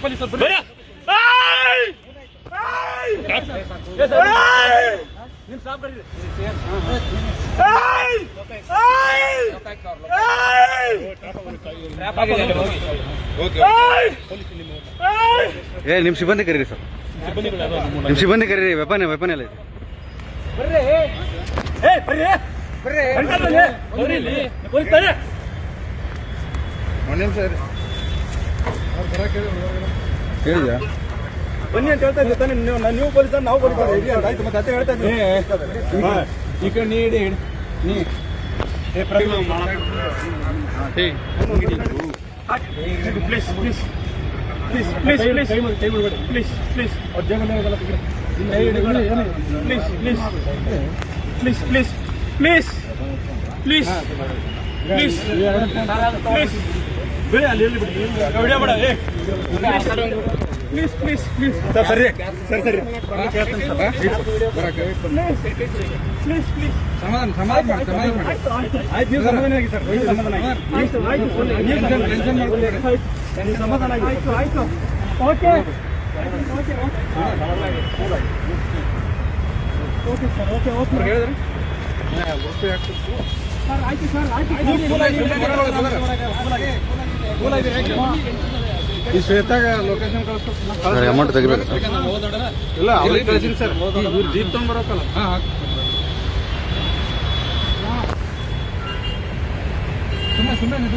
ಪೊಲೀಸರು ಏ ನಿಮ್ ಸಿಬ್ಬಂದಿ ಕರೀರಿ ಸರ್. ನಿಮ್ ಸಿಬ್ಬಂದಿ ಕರೀರಿ ವೆಪನ್ ವೆಪನ್ ಎಲ್ಲ ಇದೆ. ಬರ್ರಿ. ಬರ್ರಿ. ಬರ್ರಿ. ಹೇಳಿದ್ಯಾ ಬನ್ನಿ ಅಂತ ಹೇಳ್ತಾ ಇದ್ದೆ ತಾನೆ. ನೀವು ನೀವು ಪೊಲೀಸ್ ನಾವು ಪೊಲೀಸ್ ಇರಿ ಅಂತ ಆಯ್ತು ಮತ್ತೆ ಅತ್ತೆ ಹೇಳ್ತಾ ಇದ್ದೀನಿ. ಈ ಕಡೆ ನೀ ಇಡಿ ನೀ. ಏ, Pragya, please please please please please please please please please please please please please please ಬಿಡಿ. ಅಲ್ಲಿ ಎಲ್ಲಿ ಬಿಡಿ ವಿಡಿಯೋ ಮಾಡ ಏ ಪ್ಲೀಸ್ ಪ್ಲೀಸ್ ಪ್ಲೀಸ್ ಸರ್ ಸರಿ ಸರಿ ಸರಿ ಪ್ಲೀಸ್ ಪ್ಲೀಸ್ ಸಮಾಧಾನ ಸಮಾಧಾನ ಮಾಡಿ ಸಮಾಧಾನ ಮಾಡಿ ಆಯ್ತು ನೀವು ಸಮಾಧಾನ ಆಗಿ ಸರ್ ನೀವು ಸಮಾಧಾನ ಆಗಿ ಆಯ್ತು ಆಯ್ತು ನೀವು ಸಮಾಧಾನ ಟೆನ್ಷನ್ ಮಾಡ್ಕೊಬೇಡಿ. ಆಯ್ತು ನೀವು ಸಮಾಧಾನ ಆಗಿ ಆಯ್ತು ಆಯ್ತು okay okay sir okay okay ಹೇಳಿದ್ರೆ ಸರ್ ಆಯ್ತು ಸರ್ ಆಯ್ತು ಈ ಶ್ವೇತಾಗ ಲೊಕೇಶನ್ ಅಮೌಂಟ್ ತೆಗಿಬೇಕು ಇಲ್ಲ ಅವ್ರಿಗೆ ಕಳಿಸಿ ಸರ್. ಇವ್ರು ಜೀಪ್ ತೊಗೊಂಡ್ಬರೋಕಲ್ಲ ಹಾಂ ಸುಮ್ಮನೆ ಸುಮ್ಮನೆ